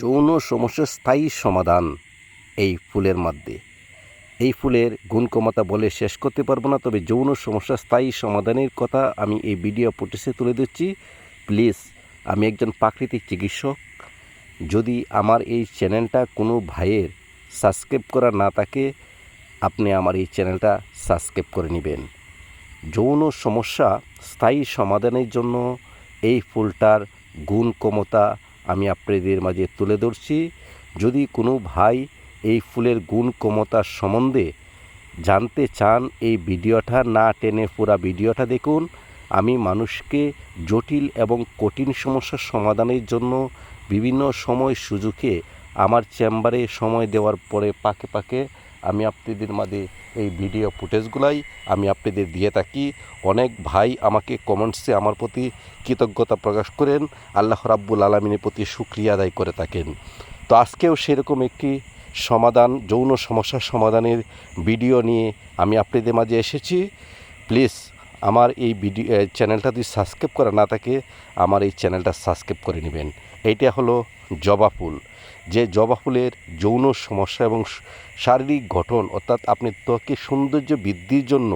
যৌন সমস্যার স্থায়ী সমাধান এই ফুলের মধ্যে। এই ফুলের গুণক্ষমতা বলে শেষ করতে পারব না, তবে যৌন সমস্যার স্থায়ী সমাধানের কথা আমি এই ভিডিও ফুটেজে তুলে দিচ্ছি প্লিজ, আমি একজন প্রাকৃতিক চিকিৎসক। যদি আমার এই চ্যানেলটা কোনো ভাইয়ের সাবস্ক্রাইব করা না থাকে, আপনি আমার এই চ্যানেলটা সাবস্ক্রাইব করে নেবেন। যৌন সমস্যা স্থায়ী সমাধানের জন্য এই ফুলটার গুণ ক্ষমতা আমি আপনাদের মাঝে তুলে ধরছি। যদি কোনো ভাই এই ফুলের গুণ ক্ষমতা সম্বন্ধে জানতে চান এই ভিডিওটা, না টেনে পুরা ভিডিওটা দেখুন। আমি মানুষকে জটিল এবং কঠিন সমস্যার সমাধানের জন্য বিভিন্ন সময় সুযোগে আমার চেম্বারে সময় দেওয়ার পরে পাকে পাকে আমি আপনাদের মাঝে এই ভিডিও ফুটেজগুলাই আমি আপনাদের দিয়ে থাকি। অনেক ভাই আমাকে কমেন্টসে আমার প্রতি কৃতজ্ঞতা প্রকাশ করেন। আল্লাহ রাব্বুল আলমিনের প্রতি সুক্রিয়া আদায় করে থাকেন। তো আজকেও সেরকম একটি সমাধান, যৌন সমস্যার সমাধানের ভিডিও নিয়ে আমি আপনাদের মাঝে এসেছি। প্লিজ আমার এই ভিডিও চ্যানেলটা যদি সাবস্ক্রাইব করা না থাকে, আমার এই চ্যানেলটা সাবস্ক্রাইব করে নেবেন। এইটা হলো জবা ফুল। যে জবা ফুলের যৌন সমস্যা এবং শারীরিক গঠন, অর্থাৎ আপনি ত্বকে সৌন্দর্য বৃদ্ধির জন্য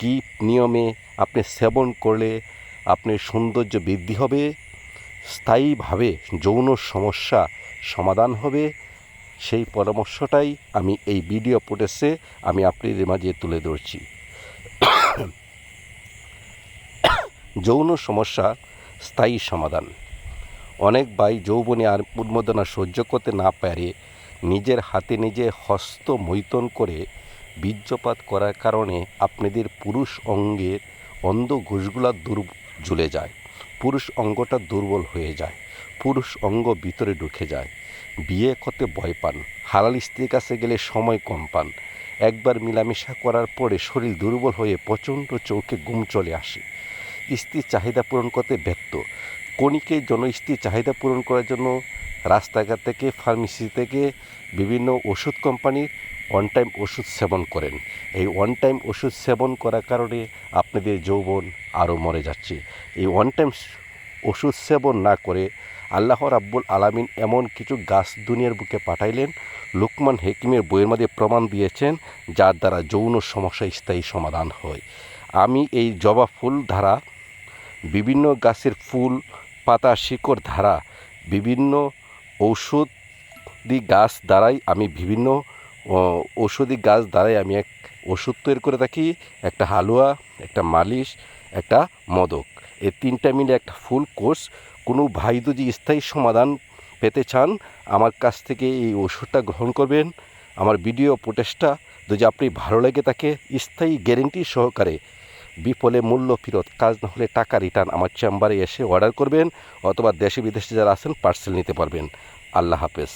কী নিয়মে আপনি সেবন করলে আপনি সৌন্দর্য বৃদ্ধি হবে? স্থায়ীভাবে যৌন সমস্যা সমাধান হবে? সেই পরামর্শটাই আমি এই ভিডিও ফুটেজে আমি আপনাদের মাঝে তুলে ধরছি। যৌন সমস্যা, স্থায়ী সমাধান। অনেক ভাই যৌবনে আর উন্মোদনা সহ্য করতে না পারে, নিজের হাতে নিজে হস্ত মৈতন করে বীর্যপাত করার কারণে আপনাদের পুরুষ অঙ্গের অন্ধ ঘুষগুলা দূর ঝুলে যায়, পুরুষ অঙ্গটা দুর্বল হয়ে যায়, পুরুষ অঙ্গ ভিতরে ঢুকে যায়। বিয়ে করতে ভয় পান, হালাল স্ত্রীর কাছে গেলে সময় কম পান। একবার মিলামেশা করার পরে শরীর দুর্বল হয়ে প্রচণ্ড চৌকে গুম চলে আসে। স্ত্রীর চাহিদা পূরণ করতে ব্যর্থ। কণিকের জন্য স্ত্রীর চাহিদা পূরণ করার জন্য রাস্তাঘাট থেকে, ফার্মেসি থেকে বিভিন্ন ওষুধ কোম্পানির ওয়ান টাইম ওষুধ সেবন করেন। এই ওয়ান টাইম ওষুধ সেবন করার কারণে আপনাদের যৌবন আরও মরে যাচ্ছে। এই ওয়ান টাইম ওষুধ সেবন না করে আল্লাহ রাব্বুল আলামিন এমন কিছু গাছ দুনিয়ার বুকে পাঠাইলেন, লুকমান হেকিমের বইয়ের মধ্যে প্রমাণ দিয়েছেন, যার দ্বারা যৌন সমস্যা স্থায়ী সমাধান হয়। আমি এই জবা ফুল ধারা বিভিন্ন গাছের ফুল, পাতা, শিকড়, ধারা, বিভিন্ন ঔষধি গাছ দ্বারাই আমি বিভিন্ন ঔষধি গাছ দ্বারাই আমি এক ওষুধ তৈরি করে থাকি। একটা হালুয়া, একটা মালিশ, একটা মদক। এই তিনটা মিলে একটা ফুল কোর্স। কোনো ভাই যদি স্থায়ী সমাধান পেতে চান, আমার কাছ থেকে এই ওষুধটা গ্রহণ করবেন। আমার ভিডিও ফুটেজটা যদি আপনি ভালো লেগে থাকে, স্থায়ী গ্যারেন্টি সহকারে বিফলে মূল্য ফেরত, কাজ না হলে টাকা রিটার্ন আমার চেম্বারে এসে অর্ডার করবেন অথবা দেশে বিদেশে যারা আছেন পার্সেল নিতে পারবেন। আল্লাহ হাফেজ।